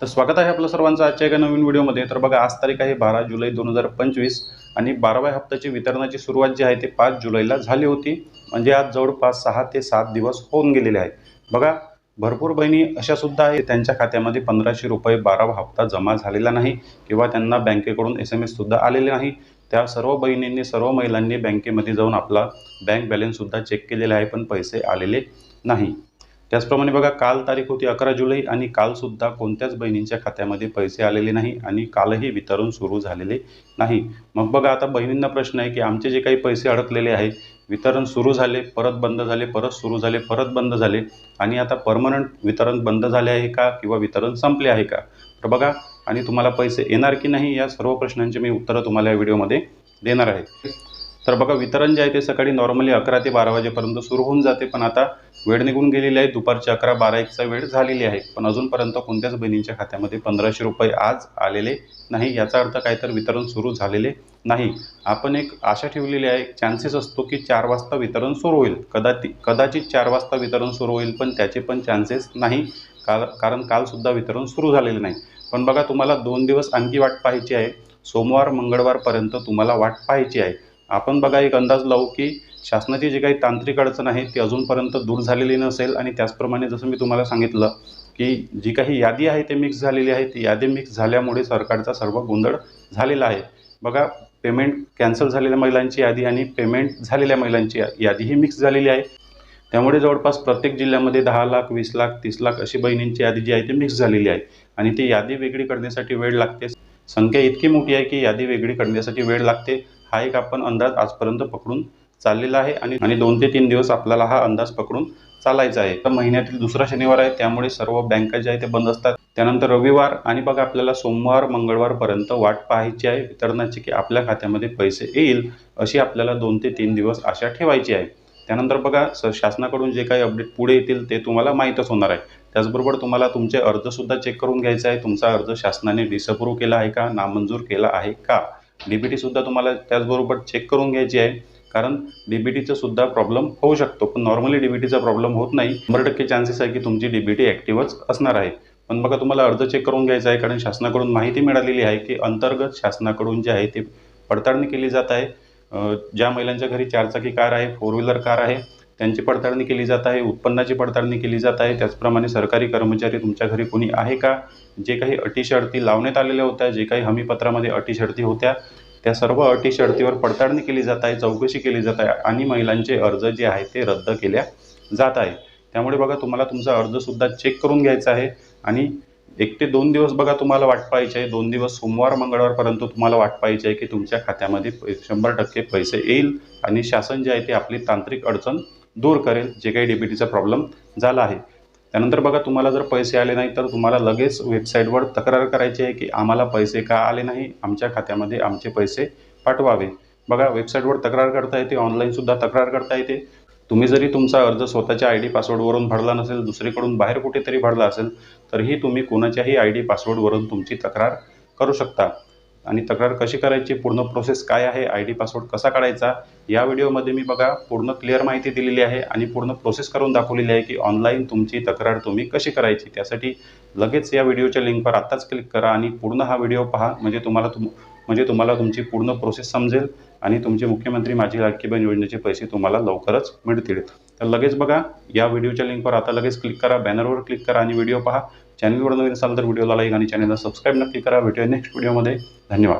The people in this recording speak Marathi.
तर स्वागत आहे आपलं सर्वांचं आजच्या एका नवीन व्हिडिओमध्ये. तर बघा आज तारीख आहे बारा जुलै दोन हजार पंचवीस आणि बाराव्या हप्त्याची वितरणाची सुरुवात जी आहे ते पाच जुलैला झाली होती. म्हणजे आज जवळपास सहा ते सात दिवस होऊन गेलेले आहे बघा भरपूर बहिणी अशा सुद्धा आहे त्यांच्या खात्यामध्ये पंधराशे रुपये बारावा हप्ता जमा झालेला नाही किंवा त्यांना बँकेकडून एस एम एससुद्धा आलेले नाही. त्या सर्व बहिणींनी सर्व महिलांनी बँकेमध्ये जाऊन आपला बँक बॅलन्ससुद्धा चेक केलेला आहे पण पैसे आलेले नाही. त्याचप्रमाणे बघा काल तारीख होती अकरा जुलै आणि कालसुद्धा कोणत्याच बहिणींच्या खात्यामध्ये पैसे आलेले नाही आणि कालही वितरण सुरू झालेले नाही. मग बघा आता बहिणींना प्रश्न आहे की आमचे जे काही पैसे अडकलेले आहे वितरण सुरू झाले परत बंद झाले परत सुरू झाले परत बंद झाले आणि आता परमनंट वितरण बंद झाले आहे का किंवा वितरण संपले आहे का? तर बघा आणि तुम्हाला पैसे येणार की नाही या सर्व प्रश्नांची मी उत्तरं तुम्हाला या व्हिडिओमध्ये देणार आहे. तर बघा वितरण जे आहे ते सकाळी नॉर्मली अकरा ते बारा वाजेपर्यंत सुरू होऊन जाते पण आता वेळ निघून गेलेली आहे. दुपारची अकरा बारा एकचा वेळ झालेली आहे. पण अजूनपर्यंत कोणत्याच बहिणींच्या खात्यामध्ये पंधराशे रुपये आज आलेले नाही. याचा अर्थ काय तर वितरण सुरू झालेले नाही. आपण एक आशा ठेवलेली आहे चान्सेस असतो की चार वाजता वितरण सुरू होईल. कदाचित कदाचित चार वाजता वितरण सुरू होईल पण त्याचे पण चान्सेस नाही. काल कारण कालसुद्धा वितरण सुरू झालेले नाही. पण बघा तुम्हाला दोन दिवस आणखी वाट पाहायची आहे. सोमवार मंगळवारपर्यंत तुम्हाला वाट पाहायची आहे. आपण बघा एक अंदाज लावू की शासनाची जी काही तांत्रिक अडचण आहे ती अजूनपर्यंत दूर झालेली नसेल. आणि त्याचप्रमाणे जसं मी तुम्हाला सांगितलं की जी काही यादी आहे ते मिक्स झालेली आहे. ती यादी मिक्स झाल्यामुळे सरकारचा सर्व गोंधळ झालेला आहे. बघा पेमेंट कॅन्सल झालेल्या महिलांची यादी आणि पेमेंट झालेल्या महिलांची यादी ही मिक्स झालेली आहे. त्यामुळे जवळपास प्रत्येक जिल्ह्यामध्ये दहा लाख वीस लाख तीस लाख अशी बहिणींची यादी जी आहे ती मिक्स झालेली आहे. आणि ती यादी वेगळी करण्यासाठी वेळ लागते. संख्या इतकी मोठी आहे की यादी वेगळी करण्यासाठी वेळ लागते. हा एक आपण अंदाज आजपर्यंत पकडून चाललेला आहे आणि आणि दोन ते तीन दिवस आपल्याला हा अंदाज पकडून चालायचा आहे. तर महिन्यातील दुसरा शनिवार आहे त्यामुळे सर्व बँका ज्या आहे ते बंद असतात. त्यानंतर रविवार आणि बघा आपल्याला सोमवार मंगळवारपर्यंत वाट पाहायची आहे. वितरणाची की आपल्या खात्यामध्ये पैसे येईल अशी आपल्याला दोन ते तीन दिवस आशा ठेवायची आहे. त्यानंतर बघा स शासनाकडून जे काही अपडेट पुढे येतील ते तुम्हाला माहीतच होणार आहे. त्याचबरोबर तुम्हाला तुमचे अर्जसुद्धा चेक करून घ्यायचा आहे. तुमचा अर्ज शासनाने डिसअप्रूव्ह केला आहे का? नामंजूर केला आहे का? डी बी टीसुद्धा तुम्हाला त्याचबरोबर चेक करून घ्यायची आहे. कारण डी बी टीचा सुद्धा प्रॉब्लेम होऊ शकतो. पण नॉर्मली डी बी टीचा प्रॉब्लेम होत नाही. शंभर टक्के चान्सेस आहे की तुमची डी बी टी ॲक्टिव्हच असणार आहे. पण बघा तुम्हाला अर्ज चेक करून घ्यायचा आहे. कारण शासनाकडून माहिती मिळालेली आहे की अंतर्गत शासनाकडून जे आहे ते पडताळणी केली जात आहे. ज्या महिलांच्या घरी चारचाकी कार आहे फोर व्हीलर कार आहे त्यांची पडताळणी केली जात आहे उत्पन्नाची पडताळणी केली जात आहे. त्याचप्रमाणे सरकारी कर्मचारी तुमच्या घरी कोणी आहे का? जे काही अटी शर्ती लावण्यात आलेल्या होत्या जे काही हमीपत्रामध्ये अटी शर्ती होत्या त्या सर्व अटी शर्तीवर पडताळणी केली जात आहे चौकशी केली जात आहे आणि महिलांचे अर्ज जे आहे ते रद्द केल्या जात आहे. त्यामुळे बघा तुम्हाला तुमचा अर्जसुद्धा चेक करून घ्यायचा आहे आणि एक ते दोन दिवस बघा तुम्हाला वाट पाहायची आहे. दोन दिवस सोमवार मंगळवारपर्यंत तुम्हाला वाट पाहायची आहे की तुमच्या खात्यामध्ये शंभर टक्के पैसे येईल आणि शासन जे आहे ते आपली तांत्रिक अडचण दूर करेल जे काही डीबीटीचा प्रॉब्लेम झाला आहे. त्यानंतर बघा तुम्हाला जर पैसे आले नाही तर तुम्हाला लगेच वेबसाईटवर तक्रार करायची आहे की आम्हाला पैसे का आले नाही? आमच्या खात्यामध्ये आमचे पैसे पाठवावे. बघा वेबसाईटवर तक्रार करता येते ऑनलाईनसुद्धा तक्रार करता येते. तुम्ही जरी तुमचा अर्ज स्वतःच्या आय डी पासवर्डवरून भरला नसेल दुसरीकडून बाहेर कुठेतरी भरला असेल तरीही तुम्ही कोणाच्याही आय डी पासवर्डवरून तुमची तक्रार करू शकता. आणि तक्रार कशी करायची पूर्ण प्रोसेस काय आहे आय डी पासवर्ड कसा काढायचा या व्हिडिओमध्ये मी बघा पूर्ण क्लिअर माहिती दिलेली आहे आणि पूर्ण प्रोसेस करून दाखवलेली आहे की ऑनलाईन तुमची तक्रार तुम्ही कशी करायची. त्यासाठी लगेच या व्हिडिओच्या लिंकवर आत्ताच क्लिक करा आणि पूर्ण हा व्हिडिओ पहा म्हणजे तुम्हाला तुम म्हणजे तुम्हाला तुमची पूर्ण प्रोसेस समजेल आणि तुमचे मुख्यमंत्री माझी लाडकी बहीण योजनेचे पैसे तुम्हाला लवकरच मिळतील. तर लगेच बघा या व्हिडिओच्या लिंकवर आता लगेच क्लिक करा बॅनरवर क्लिक करा आणि व्हिडिओ पहा. चॅनलवर नवीन असाल तर व्हिडिओला लाईक आणि चॅनलला सबस्क्राईब नक्की करा. भेटूया नेक्स्ट व्हिडिओमध्ये धन्यवाद.